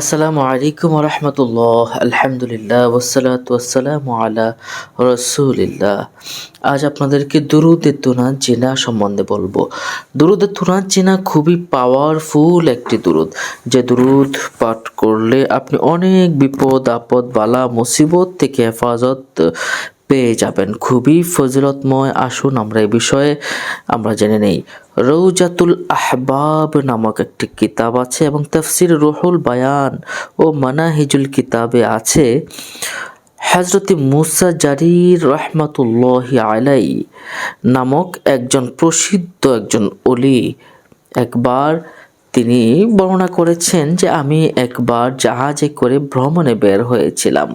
আসসালামু আলাইকুম রহমতুল্লাহ। আলহামদুলিল্লাহ ওসালাত ওয়াসালামু আলা রসুলিল্লাহ। আজ আপনাদেরকে দুরুদের তুনা চেনা সম্বন্ধে বলব। দুরুদের তুনা চেনা খুবই পাওয়ারফুল একটি দুরুদ। যে দুরুদ পাঠ করলে আপনি অনেক বিপদ, আপদ, বালা, মুসিবত থেকে হেফাজত পেয়ে যাবেন। খুবই ফজিলতময় আসুন আমরা এ বিষয়ে, আমরা জেনে নেই। রৌজাতুল আহবাব নামক একটি কিতাব আছে এবং তফসির রুহুল বায়ান ও মানাহিজুল কিতাবে আছে। হজরত মুসা জারির রহমতুল্লাহ আলাই নামক একজন প্রসিদ্ধ একজন অলি একবার তিনি বর্ণনা করেছেন যে, আমি একবার জাহাজে করে ভ্রমণে বের হয়েছিলাম।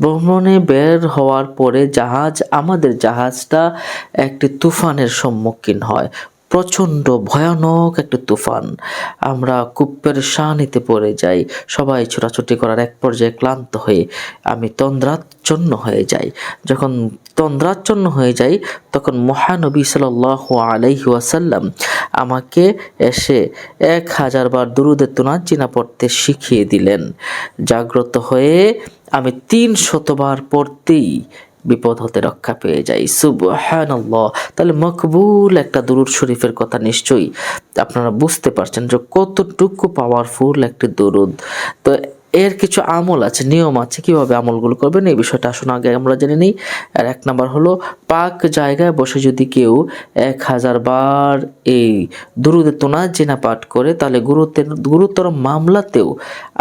ভ্রমণে বের হওয়ার পরে জাহাজ, আমাদের জাহাজটা একটি তুফানের সম্মুখীন হয়। প্রচণ্ড ভয়ানক একটা তুফান। আমরা খুব পেরেশানিতে পড়ে যাই। সবাই ছোটাছুটি করার এক পর্যায়ে ক্লান্ত হয়ে আমি তন্দ্রাচ্ছন্ন হয়ে যাই। যখন তন্দ্রাচ্ছন্ন হয়ে যাই, তখন মহানবী সাল আলাইহি ওয়াসাল্লাম আমাকে এসে এক হাজার বার দুরুদের তুনার চিনা পড়তে শিখিয়ে দিলেন। জাগ্রত হয়ে আমি তিন শতবার পড়তেই বিপদ হতে রক্ষা পেয়ে যাই। সুবহানাল্লাহ। তাহলে মকবুল একটা দুরুদ শরীফের কথা নিশ্চয়ই আপনারা বুঝতে পারছেন যে কতটুকু পাওয়ারফুল একটি দুরুদ। তো এর কিছু আমল আছে, নিয়ম আছে, কীভাবে আমলগুলো করবেন, এই বিষয়টা আসুন আগে আমরা জেনে নিই। আর এক নাম্বার হলো, পাক জায়গায় বসে যদি কেউ এক হাজার বার এই দুরুদে তোনা জেনা পাঠ করে, তাহলে গুরুত্বের, গুরুতর মামলাতেও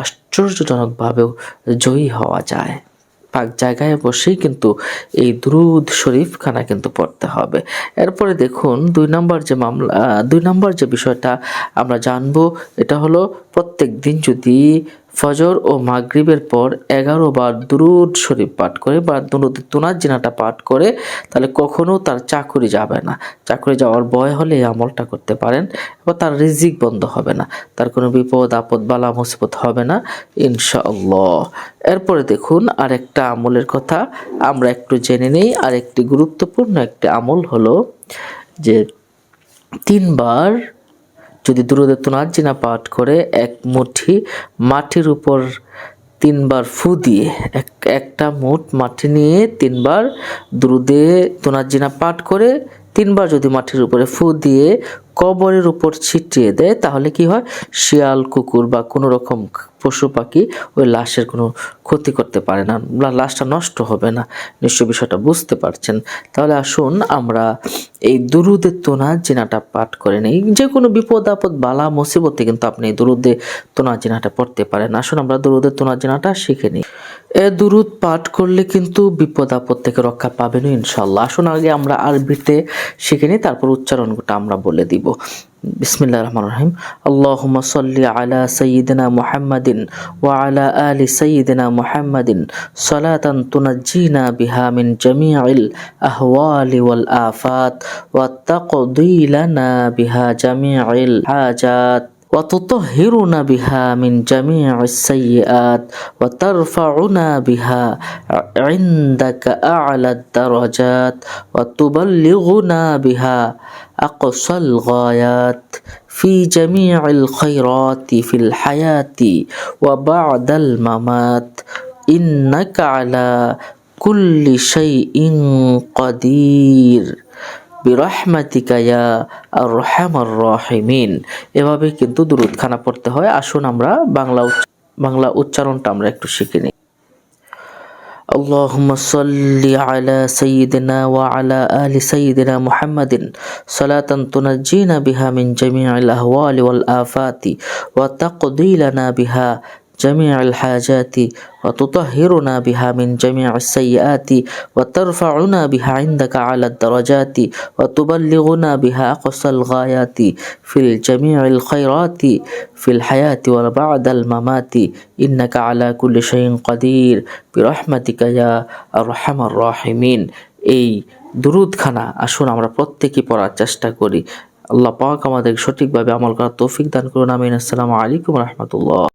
আশ্চর্যজনকভাবেও জয়ী হওয়া যায়। পাক জায়গায় বসেই কিন্তু এই দুরুদ শরীফ খানা কিন্তু পড়তে হবে। এরপরে দেখুন, দুই নম্বর যে মামলা দুই নম্বর যে বিষয়টা আমরা জানব, এটা হলো প্রত্যেক দিন যদি ফজর ও মাগরিবের পর এগারো বার দুরুদ শরীফ পাঠ করে বা দুরুদ তুনার জিনাটা পাঠ করে, তাহলে কখনো তার চাকরি যাবে না। চাকরি যাওয়ার ভয় হলে এই আমলটা করতে পারেন এবং তার রিজিক বন্ধ হবে না। তার কোনো বিপদ, আপদ, বালা, মুসিবত হবে না, ইনশাআল্লাহ। এরপরে দেখুন আরেকটা আমলের কথা, আমরা একটু জেনে নিই আর একটি গুরুত্বপূর্ণ একটি আমল হলো যে তিনবার যদি দুরুদে তুনাজিনা পাঠ করে, এক মুঠি মাটির উপর তিনবার ফু দিয়ে, এক, একটা মুঠ মাটি নিয়ে তিনবার দুরুদে জিনা পাঠ করে, তিনবার যদি মাটির উপরে ফু দিয়ে কবরের উপর ছিটিয়ে দেয়, তাহলে কি হয়? শিয়াল, কুকুর বা কোনো রকম পশু পাখি ওই লাশের কোনো ক্ষতি করতে পারে না, বা লাশটা নষ্ট হবে না। নিশ্চয় বিষয়টা বুঝতে পারছেন। তাহলে আসুন আমরা এই দুরুদের তোনা জিনাটা পাঠ করে নেই। যে কোনো বিপদ আপদ, বালা, মুসিবতে কিন্তু আপনি এই দুরুদে তোনা জিনাটা পড়তে পারেন। আসুন আমরা দুরুদের তোনা জিনাটা শিখে নিই। এ দুরুদ পাঠ করলে কিন্তু বিপদ আপদ থেকে রক্ষা পাবেন ইনশাল্লাহ আসুন আগে আমরা আরবিতে শিখে নিই, তারপর উচ্চারণটা আমরা বলে দিব। বিসমিল্লা রহমান রহিম। আল্লাহ সাল্লি আলা সঈদিনা মোহাম্মদিন ওয়া আলা আলি সঈদিনা মোহাম্মদিন। সলাতন তুনাজ্জিনা বিহামিন মিন জামিআল আহওয়ালি ওয়াল আফাত। ওয়া তাকদি বিহা জামিআল হাজাত। وتطهرنا بها من جميع السيئات وترفعنا بها عندك أعلى الدرجات وتبلغنا بها أقصى الغايات في جميع الخيرات في الحياة وبعد الممات. إنك على كل شيء قدير. বিরহমাতিকা ইয়া আর রহমার রহিমিন এভাবে কিন্তু দুরুদ খানা পড়তে হয় আসুন আমরা বাংলা বাংলা উচ্চারণটা আমরা একটু শিখে নিই اللهم صل على سيدنا وعلى آل سيدنا محمد صلاة تنجينا بها من جميع الأهوال والآفات وتقضي لنا بها جميع الحاجات وتطهرنا بها من جميع السيئات وترفعنا بها عندك على الدرجات وتبلغنا بها أقصى الغايات في الجميع الخيرات في الحياة وبعد الممات إنك على كل شيء قدير برحمتك يا أرحم الراحمين এই দুরুদখানা আসুন আমরা প্রত্যেকেই পড়ার চেষ্টা করি আল্লাহ পাক আমাদের সঠিকভাবে আমল করার তৌফিক দান করুন আমিন আসসালামু আলাইকুম রহমতুল্লাহ